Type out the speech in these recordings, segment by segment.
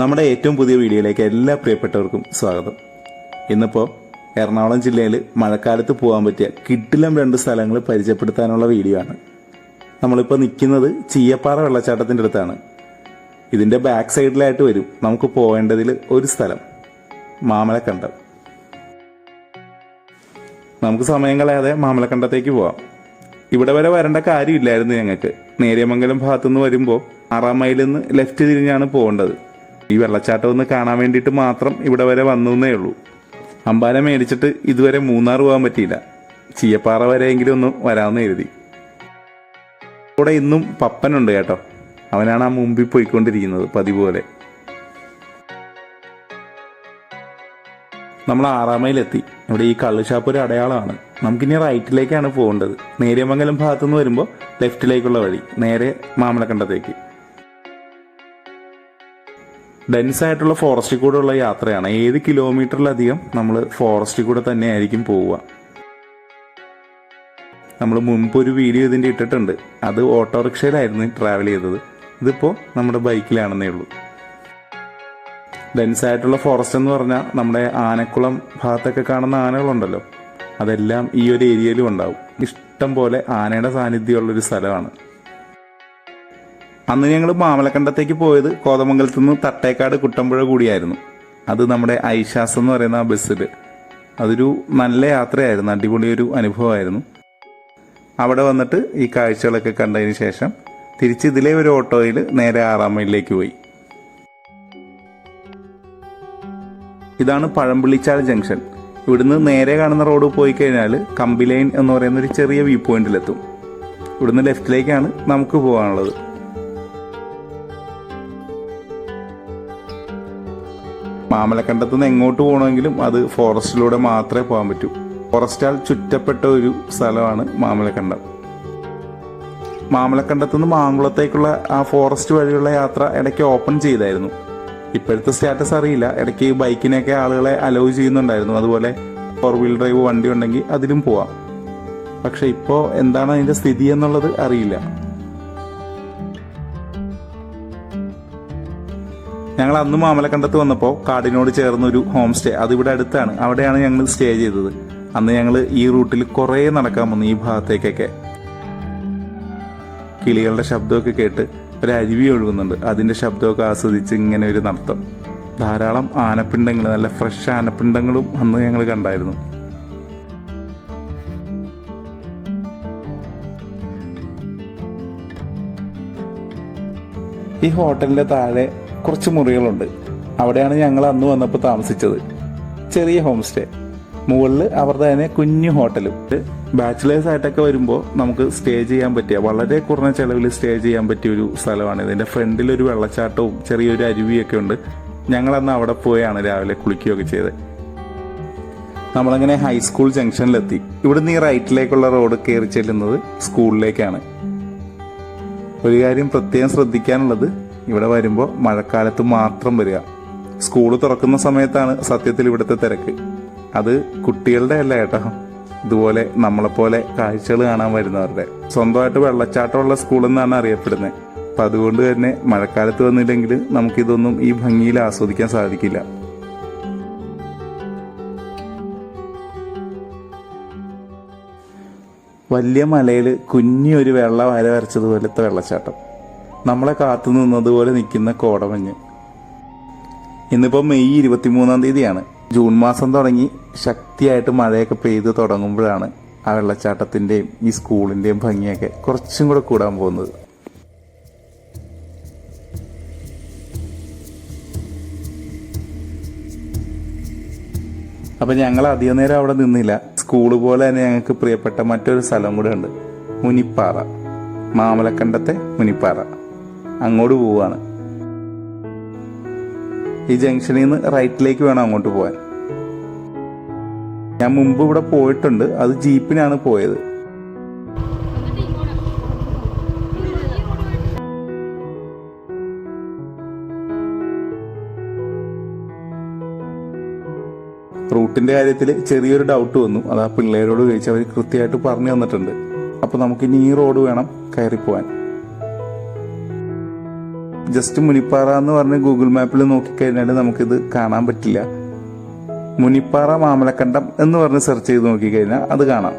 നമ്മുടെ ഏറ്റവും പുതിയ വീഡിയോയിലേക്ക് എല്ലാ പ്രിയപ്പെട്ടവർക്കും സ്വാഗതം. ഇന്നിപ്പോൾ എറണാകുളം ജില്ലയിൽ മഴക്കാലത്ത് പോകാൻ പറ്റിയ കിട്ടിലം രണ്ട് സ്ഥലങ്ങൾ പരിചയപ്പെടുത്താനുള്ള വീഡിയോ ആണ്. നമ്മളിപ്പോൾ നിൽക്കുന്നത് ചീയപ്പാറ വെള്ളച്ചാട്ടത്തിന്റെ അടുത്താണ്. ഇതിന്റെ ബാക്ക് സൈഡിലായിട്ട് വരും നമുക്ക് പോകേണ്ടതിൽ ഒരു സ്ഥലം മാമലക്കണ്ടം. നമുക്ക് സമയം കളയാതെ മാമലക്കണ്ടത്തേക്ക് പോവാം. ഇവിടെ വരെ വരേണ്ട കാര്യമില്ലായിരുന്നു ഞങ്ങൾക്ക്. നേരിയമംഗലം ഭാഗത്തുനിന്ന് വരുമ്പോൾ ആറാം മൈലിൽ നിന്ന് ലെഫ്റ്റ് തിരിഞ്ഞാണ് പോകേണ്ടത്. ഈ വെള്ളച്ചാട്ടം ഒന്ന് കാണാൻ വേണ്ടിയിട്ട് മാത്രം ഇവിടെ വരെ വന്നു എന്നേ ഉള്ളൂ. അമ്പാല മേടിച്ചിട്ട് ഇതുവരെ മൂന്നാർ പോകാൻ പറ്റിയില്ല. ചീയപ്പാറ വരെയെങ്കിലും ഒന്ന് വരാമെന്ന് കരുതി. ഇവിടെ ഇന്നും പപ്പനുണ്ട് കേട്ടോ. അവനാണ് ആ മുമ്പിൽ പോയിക്കൊണ്ടിരിക്കുന്നത് പതിവ് പോലെ. നമ്മൾ ആറാം മൈലെത്തി ഇവിടെ ഈ കള്ളുഷാപ്പ് ഒരു അടയാളമാണ്. നമുക്കിനി റൈറ്റിലേക്കാണ് പോകേണ്ടത്. നേര്യമംഗലം ഭാഗത്തുനിന്ന് വരുമ്പോൾ ലെഫ്റ്റിലേക്കുള്ള വഴി നേരെ മാമലക്കണ്ടത്തേക്ക്. ഡെൻസ് ആയിട്ടുള്ള ഫോറസ്റ്റിൽ കൂടെ ഉള്ള യാത്രയാണ്. ഏത് കിലോമീറ്ററിലധികം നമ്മൾ ഫോറസ്റ്റിൽ കൂടെ തന്നെ ആയിരിക്കും പോവുക. നമ്മൾ മുമ്പ് ഒരു വീഡിയോ ഇതിന്റെ ഇട്ടിട്ടുണ്ട്. അത് ഓട്ടോറിക്ഷയിലായിരുന്നു ട്രാവൽ ചെയ്തത്. ഇതിപ്പോൾ നമ്മുടെ ബൈക്കിലാണെന്നേ ഉള്ളൂ. ഡെൻസ് ആയിട്ടുള്ള ഫോറസ്റ്റ് എന്ന് പറഞ്ഞാൽ നമ്മുടെ ആനക്കുളം ഭാഗത്തൊക്കെ കാണുന്ന ആനകളുണ്ടല്ലോ. അതെല്ലാം ഈ ഒരു ഏരിയയിലും ഉണ്ടാവും. ഇഷ്ടം പോലെ ആനയുടെ സാന്നിധ്യമുള്ളൊരു സ്ഥലമാണ്. അന്ന് ഞങ്ങൾ മാമലക്കണ്ടത്തേക്ക് പോയത് കോതമംഗലത്ത് നിന്ന് തട്ടേക്കാട് കുട്ടമ്പുഴ കൂടിയായിരുന്നു. അത് നമ്മുടെ ഐഷാസ് എന്ന് പറയുന്ന ആ ബസ്സിൽ അതൊരു നല്ല യാത്രയായിരുന്നു അടിപൊളി ഒരു അനുഭവമായിരുന്നു. അവിടെ വന്നിട്ട് ഈ കാഴ്ചകളൊക്കെ കണ്ടതിന് ശേഷം തിരിച്ച് ഇതിലെ ഒരു ഓട്ടോയിൽ നേരെ ആറാം മൈലിലേക്ക് പോയി. ഇതാണ് പഴമ്പള്ളിച്ചാൽ ജംഗ്ഷൻ. ഇവിടുന്ന് നേരെ കാണുന്ന റോഡ് പോയി കഴിഞ്ഞാൽ കമ്പി ലൈൻ എന്ന് പറയുന്ന ഒരു ചെറിയ വ്യൂ പോയിന്റിലെത്തും. ഇവിടുന്ന് ലെഫ്റ്റിലേക്കാണ് നമുക്ക് പോകാനുള്ളത്. മാമലക്കണ്ടത്ത് നിന്ന് എങ്ങോട്ട് പോകണമെങ്കിലും അത് ഫോറസ്റ്റിലൂടെ മാത്രമേ പോകാൻ പറ്റൂ. ഫോറസ്റ്റാൽ ചുറ്റപ്പെട്ട ഒരു സ്ഥലമാണ് മാമലക്കണ്ടം. മാമലക്കണ്ടത്ത് നിന്ന് മാങ്കുളത്തേക്കുള്ള ആ ഫോറസ്റ്റ് വഴിയുള്ള യാത്ര ഇടയ്ക്ക് ഓപ്പൺ ചെയ്തായിരുന്നു. ഇപ്പോഴത്തെ സ്റ്റാറ്റസ് അറിയില്ല. ഇടയ്ക്ക് ബൈക്കിനൊക്കെ ആളുകളെ അലോ ചെയ്യുന്നുണ്ടായിരുന്നു. അതുപോലെ ഫോർ വീൽ ഡ്രൈവ് വണ്ടി ഉണ്ടെങ്കിൽ അതിലും പോവാം. പക്ഷെ ഇപ്പോൾ എന്താണ് അതിന്റെ സ്ഥിതി എന്നുള്ളത് അറിയില്ല. ഞങ്ങൾ അന്ന് മാമലക്കണ്ടത്ത് വന്നപ്പോൾ കാടിനോട് ചേർന്നൊരു ഹോം സ്റ്റേ ഇവിടെ അടുത്താണ്. അവിടെയാണ് ഞങ്ങൾ സ്റ്റേ ചെയ്തത്. അന്ന് ഞങ്ങൾ ഈ റൂട്ടിൽ കുറേ നടക്കാൻ വന്നു ഈ ഭാഗത്തേക്കൊക്കെ. കിളികളുടെ ശബ്ദമൊക്കെ കേട്ട് ഒരു അരുവി ഒഴുകുന്നുണ്ട്. അതിന്റെ ശബ്ദമൊക്കെ ആസ്വദിച്ച് ഇങ്ങനെ ഒരു നടത്തം. ധാരാളം ആനപ്പിണ്ടങ്ങൾ നല്ല ഫ്രഷ് ആനപ്പിണ്ടങ്ങളും അന്ന് ഞങ്ങൾ കണ്ടായിരുന്നു. ഈ ഹോട്ടലിന്റെ താഴെ കുറച്ച് മുറികളുണ്ട്. അവിടെയാണ് ഞങ്ങൾ അന്ന് വന്നപ്പോൾ താമസിച്ചത്. ചെറിയ ഹോം സ്റ്റേ മുകളിൽ അവരുടെ തന്നെ കുഞ്ഞു ഹോട്ടലും. ബാച്ചിലേഴ്സ് ആയിട്ടൊക്കെ വരുമ്പോൾ നമുക്ക് സ്റ്റേ ചെയ്യാൻ പറ്റിയ വളരെ കുറഞ്ഞ ചെലവിൽ സ്റ്റേ ചെയ്യാൻ പറ്റിയ ഒരു സ്ഥലമാണ് ഇതിന്റെ ഫ്രണ്ടിൽ ഒരു വെള്ളച്ചാട്ടവും ചെറിയൊരു അരുവിയൊക്കെ ഉണ്ട്. ഞങ്ങളന്ന് അവിടെ പോയാണ് രാവിലെ കുളിക്കുകയൊക്കെ ചെയ്തത്. നമ്മളങ്ങനെ ഹൈസ്കൂൾ ജംഗ്ഷനിലെത്തി ഇവിടുന്ന് ഈ റൈറ്റിലേക്കുള്ള റോഡ് കയറി ചെല്ലുന്നത് സ്കൂളിലേക്കാണ് ഒരു കാര്യം പ്രത്യേകം ശ്രദ്ധിക്കാനുള്ളത് ഇവിടെ വരുമ്പോൾ മഴക്കാലത്ത് മാത്രം വരിക. സ്കൂൾ തുറക്കുന്ന സമയത്താണ് സത്യത്തിൽ ഇവിടുത്തെ തിരക്ക്. അത് കുട്ടികളുടെ അല്ല കേട്ടോ. ഇതുപോലെ നമ്മളെപ്പോലെ കാഴ്ചകൾ കാണാൻ വരുന്നവരുടെ. സ്വന്തമായിട്ട് വെള്ളച്ചാട്ടമുള്ള സ്കൂൾ എന്നാണ് അറിയപ്പെടുന്നത്. അപ്പം അതുകൊണ്ട് തന്നെ മഴക്കാലത്ത് വന്നില്ലെങ്കിൽ നമുക്കിതൊന്നും ഈ ഭംഗിയിൽ ആസ്വദിക്കാൻ സാധിക്കില്ല. വലിയ മലയിൽ കുഞ്ഞൊരു വെള്ള വര വരച്ചതുപോലത്തെ വെള്ളച്ചാട്ടം. നമ്മളെ കാത്തു നിന്നതുപോലെ നിൽക്കുന്ന കോടമഞ്ഞ്. ഇന്നിപ്പോൾ മെയ് ഇരുപത്തിമൂന്നാം തീയതിയാണ്. ജൂൺ മാസം തുടങ്ങി ശക്തിയായിട്ട് മഴയൊക്കെ പെയ്ത് തുടങ്ങുമ്പോഴാണ് ആ വെള്ളച്ചാട്ടത്തിന്റെയും ഈ സ്കൂളിന്റെയും ഭംഗിയൊക്കെ കുറച്ചും കൂടെ കൂടാൻ പോകുന്നത്. അപ്പം ഞങ്ങൾ അധികം നേരം അവിടെ നിന്നില്ല. സ്കൂൾ പോലെ തന്നെ ഞങ്ങൾക്ക് പ്രിയപ്പെട്ട മറ്റൊരു സ്ഥലം കൂടെ ഉണ്ട്. മുനിപ്പാറ. മാമലക്കണ്ടത്തെ മുനിപ്പാറ. അങ്ങോട്ട് പോവാണ് ഈ ജംഗ്ഷനിൽ നിന്ന് റൈറ്റിലേക്ക് വേണം അങ്ങോട്ട് പോകാൻ ഞാൻ മുമ്പ് ഇവിടെ പോയിട്ടുണ്ട്. അത് ജീപ്പിനാണ് പോയത്. റൂട്ടിന്റെ കാര്യത്തിൽ ചെറിയൊരു ഡൗട്ട് വന്നു. അത് ആ പിള്ളേരോട് ചോദിച്ച് അവർ കൃത്യമായിട്ട് പറഞ്ഞു തന്നിട്ടുണ്ട്. അപ്പൊ നമുക്ക് ഇനി ഈ റോഡ് വേണം കയറി പോവാൻ ജസ്റ്റ് മുനിപ്പാറ എന്ന് പറഞ്ഞ് ഗൂഗിൾ മാപ്പിൽ നോക്കിക്കഴിഞ്ഞാൽ നമുക്കിത് കാണാൻ പറ്റില്ല. മുനിപ്പാറ മാമലക്കണ്ടം എന്ന് പറഞ്ഞ് സെർച്ച് ചെയ്ത് നോക്കിക്കഴിഞ്ഞാൽ അത് കാണാം.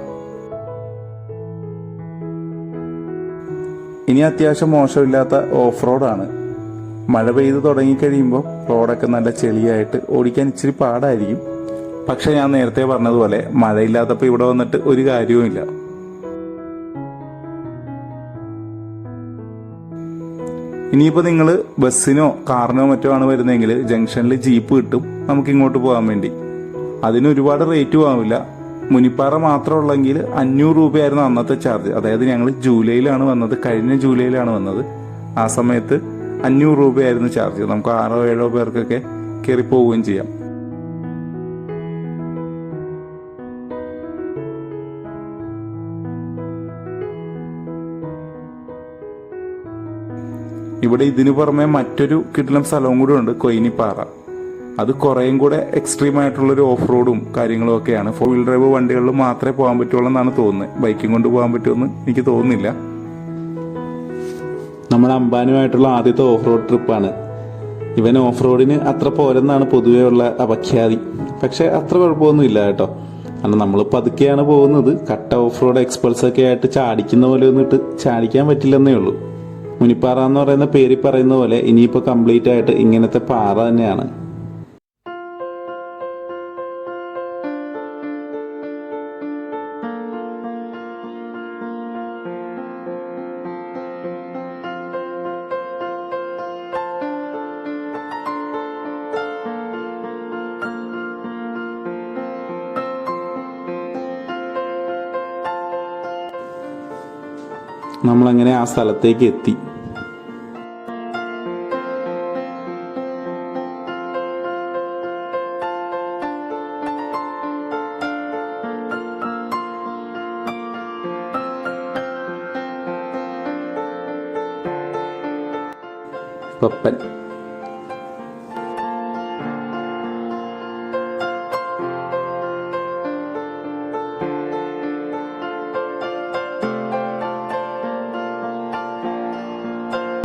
ഇനി അത്യാവശ്യം മോശമില്ലാത്ത ഓഫ് റോഡാണ് മഴ പെയ്ത് തുടങ്ങിക്കഴിയുമ്പോൾ റോഡൊക്കെ നല്ല ചെളിയായിട്ട് ഓടിക്കാൻ ഇച്ചിരി പാടായിരിക്കും. പക്ഷെ ഞാൻ നേരത്തെ പറഞ്ഞതുപോലെ മഴയില്ലാത്തപ്പോൾ ഇവിടെ വന്നിട്ട് ഒരു കാര്യവുമില്ല. ഇനിയിപ്പോൾ നിങ്ങൾ ബസ്സിനോ കാറിനോ മറ്റോ ആണ് വരുന്നതെങ്കിൽ ജംഗ്ഷനിൽ ജീപ്പ് കിട്ടും നമുക്ക് ഇങ്ങോട്ട് പോകാൻ വേണ്ടി. അതിന് ഒരുപാട് റേറ്റും ആവില്ല. മുനിപ്പാറ മാത്രമുള്ളെങ്കിൽ അഞ്ഞൂറ് രൂപയായിരുന്നു അന്നത്തെ ചാർജ് അതായത് ഞങ്ങൾ ജൂലൈയിലാണ് വന്നത് കഴിഞ്ഞ ജൂലൈയിലാണ് വന്നത്. ആ സമയത്ത് അഞ്ഞൂറ് രൂപയായിരുന്നു ചാർജ് നമുക്ക് ആറോ ഏഴോ പേർക്കൊക്കെ കയറി പോവുകയും ചെയ്യാം. ഇവിടെ ഇതിനു പുറമെ മറ്റൊരു കിടിലം സ്ഥലവും കൂടെ ഉണ്ട് കൊയിനിപ്പാറ. അത് കുറേയും കൂടെ എക്സ്ട്രീം ആയിട്ടുള്ളൊരു ഓഫ് റോഡും കാര്യങ്ങളും ഒക്കെയാണ്. ഫോർ വീൽ ഡ്രൈവ് വണ്ടികളിൽ മാത്രമേ പോകാൻ പറ്റുള്ളൂ എന്നാണ് തോന്നുന്നത്. ബൈക്കും കൊണ്ട് പോകാൻ പറ്റുമെന്ന് എനിക്ക് തോന്നുന്നില്ല. നമ്മുടെ അംബാനുമായിട്ടുള്ള ആദ്യത്തെ ഓഫ് റോഡ് ട്രിപ്പാണ് ഇവൻ ഓഫ് റോഡിന് അത്ര പോരെന്നാണ് പൊതുവേ ഉള്ള അപഖ്യാതി. പക്ഷെ അത്ര കുഴപ്പമൊന്നുമില്ല കേട്ടോ. കാരണം നമ്മൾ പതുക്കെയാണ് പോകുന്നത്. കട്ട ഓഫ് റോഡ് എക്സ്പൾസ് ഒക്കെ ആയിട്ട് ചാടിക്കുന്ന പോലെ ഒന്നിട്ട് ചാടിക്കാൻ പറ്റില്ലെന്നേ ഉള്ളൂ. മുനിപ്പാറ എന്ന് പറയുന്ന പേര് പറയുന്ന പോലെ ഇനിയിപ്പോൾ കംപ്ലീറ്റ് ആയിട്ട് ഇങ്ങനത്തെ പാറ തന്നെയാണ്. നമ്മളങ്ങനെ ആ സ്ഥലത്തേക്ക് എത്തി. പപ്പൻ.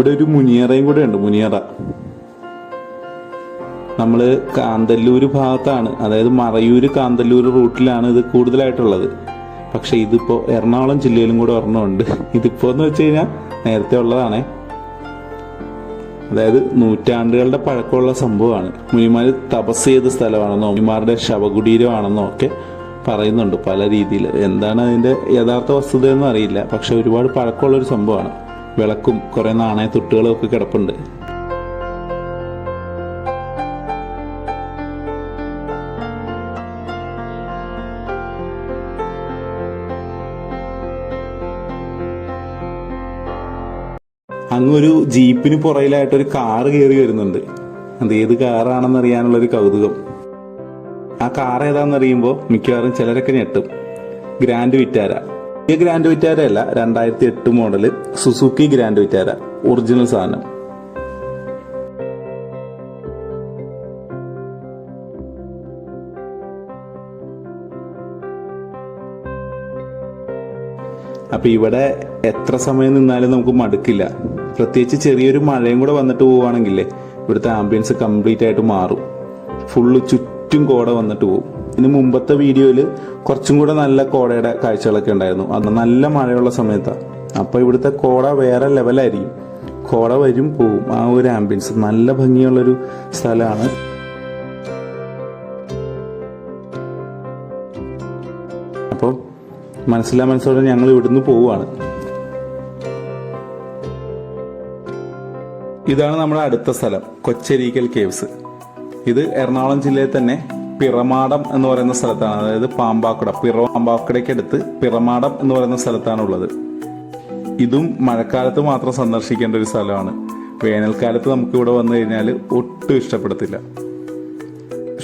ഇവിടെ ഒരു മുനിയറയും കൂടെ ഉണ്ട് മുനിയറ. നമ്മൾ കാന്തല്ലൂർ ഭാഗത്താണ് അതായത് മറയൂർ കാന്തല്ലൂർ റൂട്ടിലാണ് ഇത് കൂടുതലായിട്ടുള്ളത്. പക്ഷെ ഇതിപ്പോ എറണാകുളം ജില്ലയിലും കൂടെ ഒരെണ്ണമുണ്ട്. ഇതിപ്പോ എന്ന് വെച്ച് കഴിഞ്ഞാൽ നേരത്തെ ഉള്ളതാണേ. അതായത് നൂറ്റാണ്ടുകളുടെ പഴക്കമുള്ള സംഭവമാണ്. മുനിമാർ തപസ് ചെയ്ത സ്ഥലമാണെന്നോ മുനിമാരുടെ ശവകുടീരമാണെന്നോ ഒക്കെ പറയുന്നുണ്ട് പല രീതിയിൽ എന്താണ് അതിന്റെ യഥാർത്ഥ വസ്തുതയെന്നും അറിയില്ല പക്ഷെ ഒരുപാട് പഴക്കമുള്ള ഒരു സംഭവമാണ്. വിളക്കും കുറെ നാണയത്തുട്ടുകളും ഒക്കെ കിടപ്പുണ്ട്. അങ്ങ് ഒരു ജീപ്പിന് പുറയിലായിട്ട് ഒരു കാറ് കയറി വരുന്നുണ്ട്. അത് ഏത് കാറാണെന്ന് അറിയാനുള്ള ഒരു കൗതുകം. ആ കാർ ഏതാണെന്ന് അറിയുമ്പോൾ മിക്കവാറും ചിലരൊക്കെ ഞെട്ടും. Grand Vitara. ഈ ഗ്രാൻഡ് വിറ്റാര അല്ല രണ്ടായിരത്തി എട്ട് model Suzuki grand Vitara original സാധനം. അപ്പൊ ഇവിടെ എത്ര സമയം നിന്നാലും നമുക്ക് മടുക്കില്ല. പ്രത്യേകിച്ച് ചെറിയൊരു മഴയും കൂടെ വന്നിട്ട് പോവുകയാണെങ്കിലേ ഇവിടുത്തെ ആംബിയൻസ് കംപ്ലീറ്റ് ആയിട്ട് മാറും. ഫുള്ള് ചുറ്റും കോട വന്നിട്ട് പോകും ഇതിന് മുമ്പത്തെ വീഡിയോയിൽ കുറച്ചും കൂടെ നല്ല കോടയുടെ കാഴ്ചകളൊക്കെ ഉണ്ടായിരുന്നു. അന്ന് നല്ല മഴയുള്ള സമയത്താണ് അപ്പോൾ ഇവിടുത്തെ കോട വേറെ ലെവലായിരിക്കും. കോട വരും പോവും. ആ ഒരു ആംബിയൻസ് നല്ല ഭംഗിയുള്ളൊരു സ്ഥലമാണ്. അപ്പം മനസ്സിലാ മനസ്സോടെ ഞങ്ങൾ ഇവിടുന്ന് പോവുകയാണ്. ഇതാണ് നമ്മുടെ അടുത്ത സ്ഥലം. കൊച്ചരീക്കൽ കേവ്സ് ഇത് എറണാകുളം ജില്ലയിൽ തന്നെ പിറമാടം എന്ന് പറയുന്ന സ്ഥലത്താണ്. അതായത് പാമ്പാക്കട. പിറ പാമ്പാക്കുടയ്ക്കടുത്ത് പിറമാടം എന്ന് പറയുന്ന സ്ഥലത്താണ് ഉള്ളത് ഇതും മഴക്കാലത്ത് മാത്രം സന്ദർശിക്കേണ്ട ഒരു സ്ഥലമാണ്. വേനൽക്കാലത്ത് നമുക്ക് ഇവിടെ വന്നു കഴിഞ്ഞാൽ ഒട്ടും ഇഷ്ടപ്പെടത്തില്ല.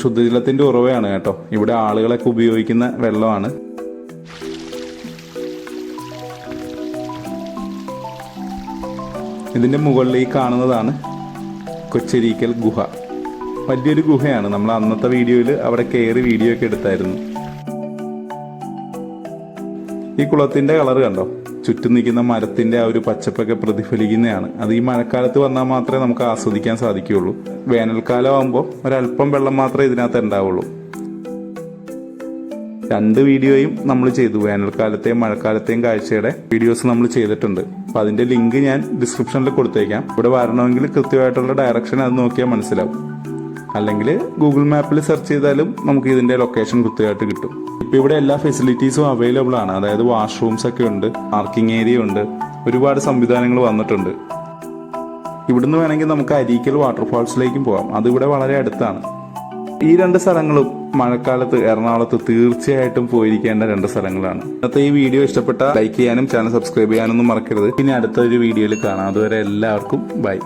ശുദ്ധജലത്തിന്റെ ഉറവയാണ് കേട്ടോ. ഇവിടെ ആളുകളൊക്കെ ഉപയോഗിക്കുന്ന വെള്ളമാണ്. ഇതിന്റെ മുകളിൽ കാണുന്നതാണ് കൊച്ചരീക്കൽ ഗുഹ. വലിയൊരു ഗുഹയാണ്. നമ്മൾ അന്നത്തെ വീഡിയോയിൽ അവിടെ കയറി വീഡിയോ ഒക്കെ എടുത്തായിരുന്നു. ഈ കുളത്തിന്റെ കളർ കണ്ടോ? ചുറ്റും നിൽക്കുന്ന മരത്തിന്റെ ആ ഒരു പച്ചപ്പൊക്കെ പ്രതിഫലിക്കുന്നതാണ്. അത് ഈ മഴക്കാലത്ത് വന്നാൽ മാത്രമേ നമുക്ക് ആസ്വദിക്കാൻ സാധിക്കുകയുള്ളൂ. വേനൽക്കാലം ആകുമ്പോൾ ഒരല്പം വെള്ളം മാത്രമേ ഇതിനകത്ത് ഉണ്ടാവുള്ളൂ. രണ്ട് വീഡിയോയും നമ്മൾ ചെയ്തു. വേനൽക്കാലത്തെയും മഴക്കാലത്തെയും കാഴ്ചയുടെ വീഡിയോസ് നമ്മൾ ചെയ്തിട്ടുണ്ട്. അപ്പൊ അതിന്റെ ലിങ്ക് ഞാൻ ഡിസ്ക്രിപ്ഷനിൽ കൊടുത്തേക്കാം. ഇവിടെ വരണമെങ്കിൽ കൃത്യമായിട്ടുള്ള ഡയറക്ഷൻ അത് നോക്കിയാൽ മനസ്സിലാവും. അല്ലെങ്കിൽ ഗൂഗിൾ മാപ്പിൽ സെർച്ച് ചെയ്താലും നമുക്ക് ഇതിന്റെ ലൊക്കേഷൻ കൃത്യമായിട്ട് കിട്ടും. ഇപ്പൊ ഇവിടെ എല്ലാ ഫെസിലിറ്റീസും അവൈലബിൾ ആണ്. അതായത് വാഷ്റൂംസ് ഒക്കെ ഉണ്ട് പാർക്കിംഗ് ഏരിയ ഉണ്ട് ഒരുപാട് സംവിധാനങ്ങൾ വന്നിട്ടുണ്ട്. ഇവിടുന്ന് വേണമെങ്കിൽ നമുക്ക് അരീക്കൽ വാട്ടർഫാൾസിലേക്കും പോകാം. അത് ഇവിടെ വളരെ അടുത്താണ്. ഈ രണ്ട് സ്ഥലങ്ങളും മഴക്കാലത്ത് എറണാകുളത്ത് തീർച്ചയായിട്ടും പോയിരിക്കേണ്ട രണ്ട് സ്ഥലങ്ങളാണ്. ഇന്നത്തെ ഈ വീഡിയോ ഇഷ്ടപ്പെട്ട ലൈക്ക് ചെയ്യാനും ചാനൽ സബ്സ്ക്രൈബ് ചെയ്യാനൊന്നും മറക്കരുത്. ഇനി അടുത്തൊരു വീഡിയോയിൽ കാണാം. അതുവരെ എല്ലാവർക്കും ബൈ